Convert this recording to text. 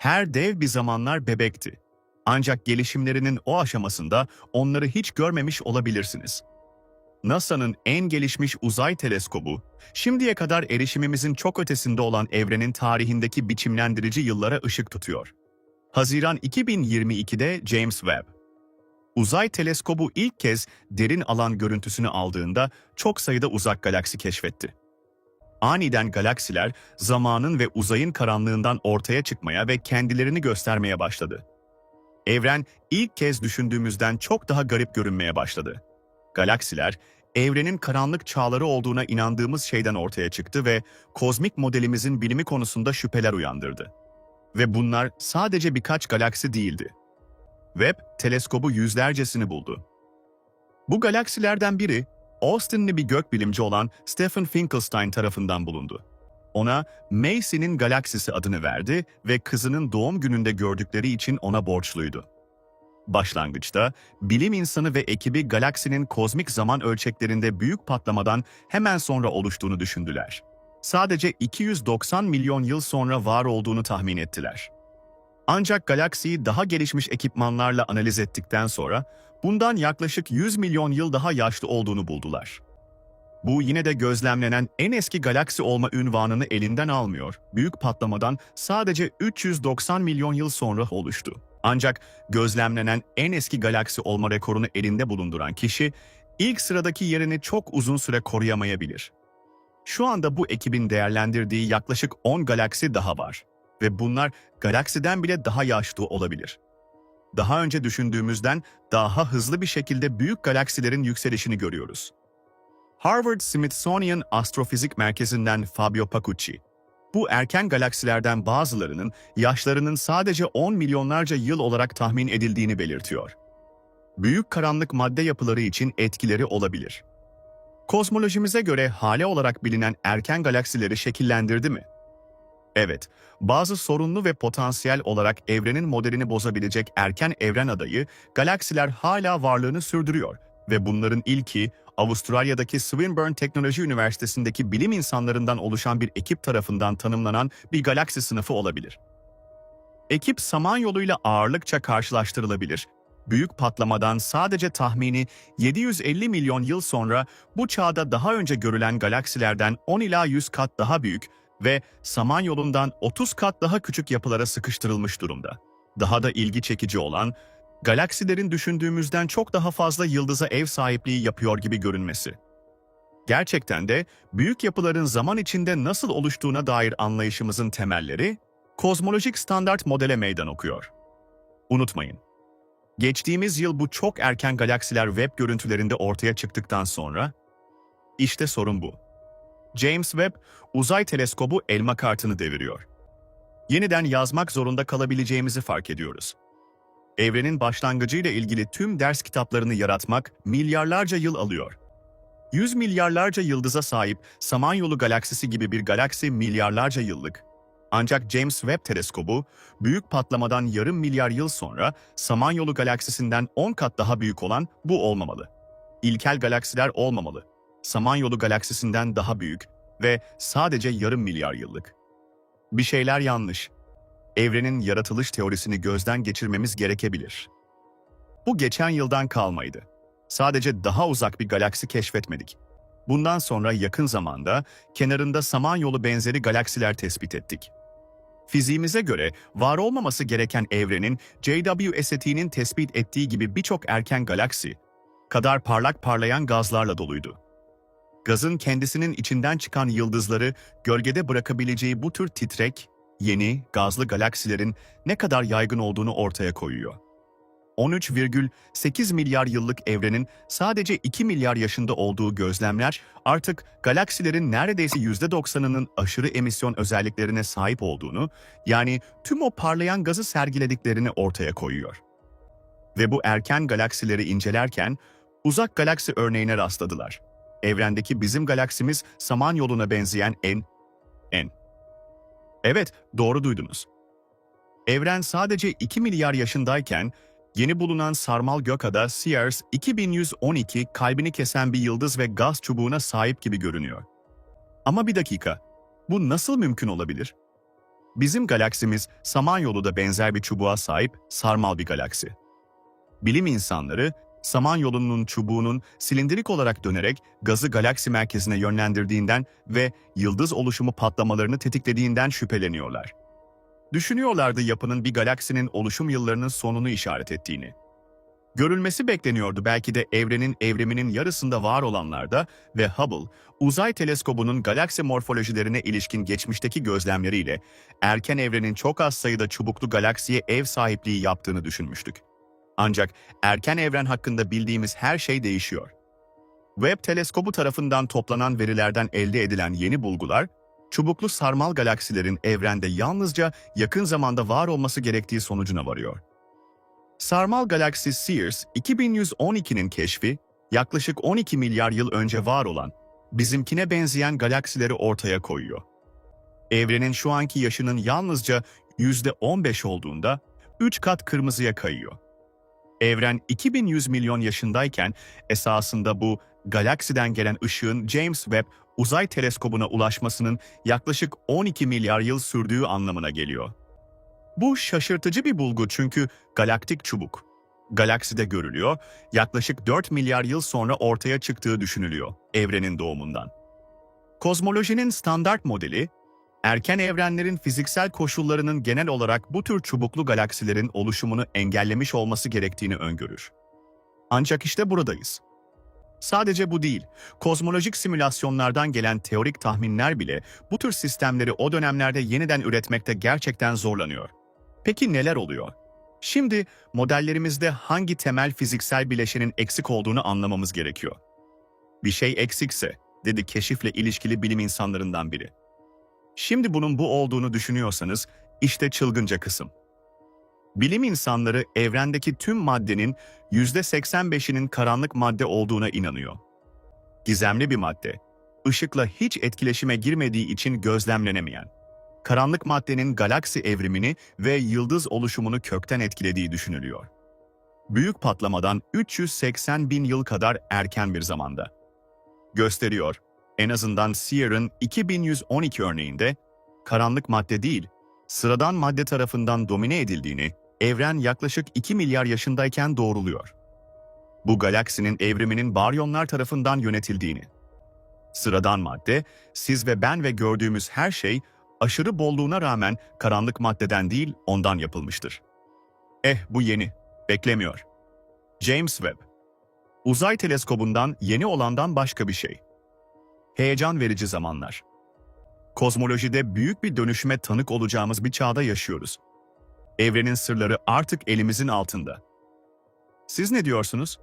Her dev bir zamanlar bebekti. Ancak gelişimlerinin o aşamasında onları hiç görmemiş olabilirsiniz. NASA'nın en gelişmiş uzay teleskobu, şimdiye kadar erişimimizin çok ötesinde olan evrenin tarihindeki biçimlendirici yıllara ışık tutuyor. Haziran 2022'de James Webb. Uzay teleskobu ilk kez derin alan görüntüsünü aldığında çok sayıda uzak galaksi keşfetti. Aniden galaksiler zamanın ve uzayın karanlığından ortaya çıkmaya ve kendilerini göstermeye başladı. Evren ilk kez düşündüğümüzden çok daha garip görünmeye başladı. Galaksiler, evrenin karanlık çağları olduğuna inandığımız şeyden ortaya çıktı ve kozmik modelimizin bilimi konusunda şüpheler uyandırdı. Ve bunlar sadece birkaç galaksi değildi. Webb, teleskobu yüzlercesini buldu. Bu galaksilerden biri, Austin'li bir gökbilimci olan Stephen Finkelstein tarafından bulundu. Ona Macy'nin galaksisi adını verdi ve kızının doğum gününde gördükleri için ona borçluydu. Başlangıçta bilim insanı ve ekibi galaksinin kozmik zaman ölçeklerinde büyük patlamadan hemen sonra oluştuğunu düşündüler. Sadece 290 milyon yıl sonra var olduğunu tahmin ettiler. Ancak galaksiyi daha gelişmiş ekipmanlarla analiz ettikten sonra bundan yaklaşık 100 milyon yıl daha yaşlı olduğunu buldular. Bu yine de gözlemlenen en eski galaksi olma ünvanını elinden almıyor. Büyük patlamadan sadece 390 milyon yıl sonra oluştu. Ancak gözlemlenen en eski galaksi olma rekorunu elinde bulunduran kişi ilk sıradaki yerini çok uzun süre koruyamayabilir. Şu anda bu ekibin değerlendirdiği yaklaşık 10 galaksi daha var ve bunlar galaksiden bile daha yaşlı olabilir. Daha önce düşündüğümüzden daha hızlı bir şekilde büyük galaksilerin yükselişini görüyoruz. Harvard Smithsonian Astrofizik Merkezi'nden Fabio Pacucci, bu erken galaksilerden bazılarının yaşlarının sadece 10 milyonlarca yıl olarak tahmin edildiğini belirtiyor. Büyük karanlık madde yapıları için etkileri olabilir. Kozmolojimize göre hale olarak bilinen erken galaksileri şekillendirdi mi? Evet, bazı sorunlu ve potansiyel olarak evrenin modelini bozabilecek erken evren adayı, galaksiler hala varlığını sürdürüyor ve bunların ilki Avustralya'daki Swinburne Teknoloji Üniversitesi'ndeki bilim insanlarından oluşan bir ekip tarafından tanımlanan bir galaksi sınıfı olabilir. Ekip Samanyolu'yla ağırlıkça karşılaştırılabilir. Büyük patlamadan sadece tahmini 750 milyon yıl sonra bu çağda daha önce görülen galaksilerden 10 ila 100 kat daha büyük ve Samanyolu'ndan 30 kat daha küçük yapılara sıkıştırılmış durumda. Daha da ilgi çekici olan, galaksilerin düşündüğümüzden çok daha fazla yıldıza ev sahipliği yapıyor gibi görünmesi. Gerçekten de büyük yapıların zaman içinde nasıl oluştuğuna dair anlayışımızın temelleri, kozmolojik standart modele meydan okuyor. Unutmayın, geçtiğimiz yıl bu çok erken galaksiler web görüntülerinde ortaya çıktıktan sonra, işte sorun bu. James Webb, uzay teleskobu elma kartını deviriyor. Yeniden yazmak zorunda kalabileceğimizi fark ediyoruz. Evrenin başlangıcıyla ilgili tüm ders kitaplarını yaratmak milyarlarca yıl alıyor. Yüz milyarlarca yıldıza sahip Samanyolu galaksisi gibi bir galaksi milyarlarca yıllık. Ancak James Webb teleskobu, büyük patlamadan yarım milyar yıl sonra Samanyolu galaksisinden 10 kat daha büyük olan bu olmamalı. İlkel galaksiler olmamalı. Samanyolu galaksisinden daha büyük ve sadece yarım milyar yıllık. Bir şeyler yanlış. Evrenin yaratılış teorisini gözden geçirmemiz gerekebilir. Bu geçen yıldan kalmaydı. Sadece daha uzak bir galaksi keşfetmedik. Bundan sonra yakın zamanda kenarında Samanyolu benzeri galaksiler tespit ettik. Fiziğimize göre var olmaması gereken evrenin JWST'nin tespit ettiği gibi birçok erken galaksi kadar parlak parlayan gazlarla doluydu. Gazın kendisinin içinden çıkan yıldızları gölgede bırakabileceği bu tür titrek, yeni, gazlı galaksilerin ne kadar yaygın olduğunu ortaya koyuyor. 13,8 milyar yıllık evrenin sadece 2 milyar yaşında olduğu gözlemler artık galaksilerin neredeyse %90'ının aşırı emisyon özelliklerine sahip olduğunu, yani tüm o parlayan gazı sergilediklerini ortaya koyuyor. Ve bu erken galaksileri incelerken uzak galaksi örneğine rastladılar. Evrendeki bizim galaksimiz Samanyolu'na benzeyen en, en. Evet, doğru duydunuz. Evren sadece 2 milyar yaşındayken, yeni bulunan sarmal gökada Sears 2112 kalbini kesen bir yıldız ve gaz çubuğuna sahip gibi görünüyor. Ama bir dakika, bu nasıl mümkün olabilir? Bizim galaksimiz Samanyolu da benzer bir çubuğa sahip sarmal bir galaksi. Bilim insanları Samanyolu'nun çubuğunun silindirik olarak dönerek gazı galaksi merkezine yönlendirdiğinden ve yıldız oluşumu patlamalarını tetiklediğinden şüpheleniyorlar. Düşünüyorlardı yapının bir galaksinin oluşum yıllarının sonunu işaret ettiğini. Görülmesi bekleniyordu belki de evrenin evriminin yarısında var olanlarda ve Hubble, uzay teleskobunun galaksi morfolojilerine ilişkin geçmişteki gözlemleriyle erken evrenin çok az sayıda çubuklu galaksiye ev sahipliği yaptığını düşünmüştük. Ancak erken evren hakkında bildiğimiz her şey değişiyor. Webb teleskobu tarafından toplanan verilerden elde edilen yeni bulgular, çubuklu sarmal galaksilerin evrende yalnızca yakın zamanda var olması gerektiği sonucuna varıyor. Sarmal galaksi Sears 2112'nin keşfi, yaklaşık 12 milyar yıl önce var olan, bizimkine benzeyen galaksileri ortaya koyuyor. Evrenin şu anki yaşının yalnızca %15 olduğunda 3 kat kırmızıya kayıyor. Evren 2100 milyon yaşındayken esasında bu galaksiden gelen ışığın James Webb uzay teleskobuna ulaşmasının yaklaşık 12 milyar yıl sürdüğü anlamına geliyor. Bu şaşırtıcı bir bulgu çünkü galaktik çubuk galakside görülüyor, yaklaşık 4 milyar yıl sonra ortaya çıktığı düşünülüyor evrenin doğumundan. Kozmolojinin standart modeli, erken evrenlerin fiziksel koşullarının genel olarak bu tür çubuklu galaksilerin oluşumunu engellemiş olması gerektiğini öngörür. Ancak işte buradayız. Sadece bu değil, kozmolojik simülasyonlardan gelen teorik tahminler bile bu tür sistemleri o dönemlerde yeniden üretmekte gerçekten zorlanıyor. Peki neler oluyor? Şimdi modellerimizde hangi temel fiziksel bileşenin eksik olduğunu anlamamız gerekiyor. Bir şey eksikse, dedi keşifle ilişkili bilim insanlarından biri. Şimdi bunun bu olduğunu düşünüyorsanız, işte çılgınca kısım. Bilim insanları evrendeki tüm maddenin %85'inin karanlık madde olduğuna inanıyor. Gizemli bir madde, ışıkla hiç etkileşime girmediği için gözlemlenemeyen. Karanlık maddenin galaksi evrimini ve yıldız oluşumunu kökten etkilediği düşünülüyor. Büyük patlamadan 380 bin yıl kadar erken bir zamanda. Gösteriyor, en azından Sear'ın 2112 örneğinde, karanlık madde değil, sıradan madde tarafından domine edildiğini, evren yaklaşık 2 milyar yaşındayken doğruluyor. Bu galaksinin evriminin baryonlar tarafından yönetildiğini. Sıradan madde, siz ve ben ve gördüğümüz her şey aşırı bolluğuna rağmen karanlık maddeden değil ondan yapılmıştır. Eh bu yeni, beklemiyor. James Webb Uzay teleskobundan yeni olandan başka bir şey. Heyecan verici zamanlar. Kozmolojide büyük bir dönüşüme tanık olacağımız bir çağda yaşıyoruz. Evrenin sırları artık elimizin altında. Siz ne diyorsunuz?